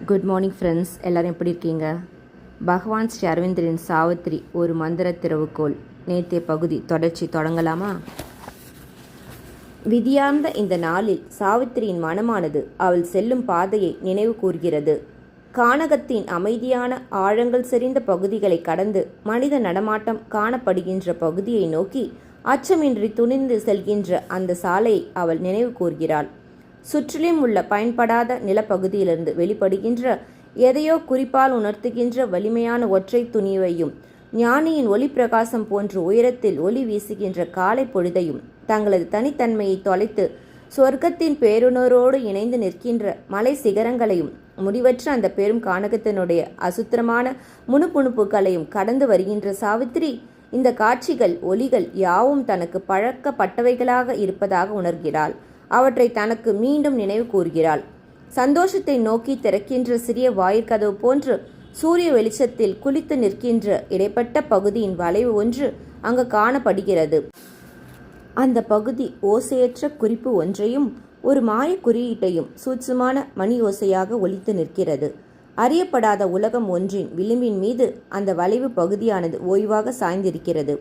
Good morning friends எல்லோரும் எப்படி இருக்கீங்க? பகவான் ஸ்ரீ அரவிந்தரின் சாவித்திரி ஒரு மந்திர திறவுகோல் நேத்திய பகுதி தொடர்ச்சி தொடங்கலாமா? விதியார்ந்த இந்த நாளில் சாவித்திரியின் மனமானது அவள் செல்லும் பாதையை நினைவு கூர்கிறது கானகத்தின் அமைதியான ஆழங்கள் செறிந்த பகுதிகளை கடந்து மனித நடமாட்டம் காணப்படுகின்ற பகுதியை நோக்கி அச்சமின்றி துணிந்து செல்கின்ற அந்த சாலையை அவள் நினைவு கூர்கிறாள் சுற்றிலும் உள்ள பயன்படாத நிலப்பகுதியிலிருந்து வெளிப்படுகின்ற எதையோ குறிப்பால் உணர்த்துகின்ற வலிமையான ஒற்றை துணிவையும் ஞானியின் ஒளி பிரகாசம் போன்று உயரத்தில் ஒளி வீசுகின்ற காலை பொழுதையும் தங்களது தனித்தன்மையை தொலைத்து சொர்க்கத்தின் பேருணரோடு இணைந்து நிற்கின்ற மலை சிகரங்களையும் முடிவற்ற அந்த பெரும் கானகத்தினுடைய அசுத்திரமான முணுப்புணுப்புகளையும் கடந்து வருகின்ற சாவித்திரி இந்த காட்சிகள் ஒலிகள் யாவும் தனக்கு பழக்கப்பட்டவைகளாக இருப்பதாக உணர்கிறாள். அவற்றை தனக்கு மீண்டும் நினைவு கூறுகிறாள். சந்தோஷத்தை நோக்கி திறக்கின்ற சிறிய வாயிற்கதவு போன்று சூரிய வெளிச்சத்தில் குளித்து நிற்கின்ற இடைப்பட்ட பகுதியின் வளைவு ஒன்று அங்கு காணப்படுகிறது. அந்த பகுதி ஓசையற்ற குறிப்பு ஒன்றையும் ஒரு மாய குறியீட்டையும் சூட்சுமான மணி ஓசையாக ஒலித்து நிற்கிறது. அறியப்படாத உலகம் ஒன்றின் விளிம்பின் மீது அந்த வளைவு பகுதியானது ஓய்வாக சாய்ந்திருக்கிறது.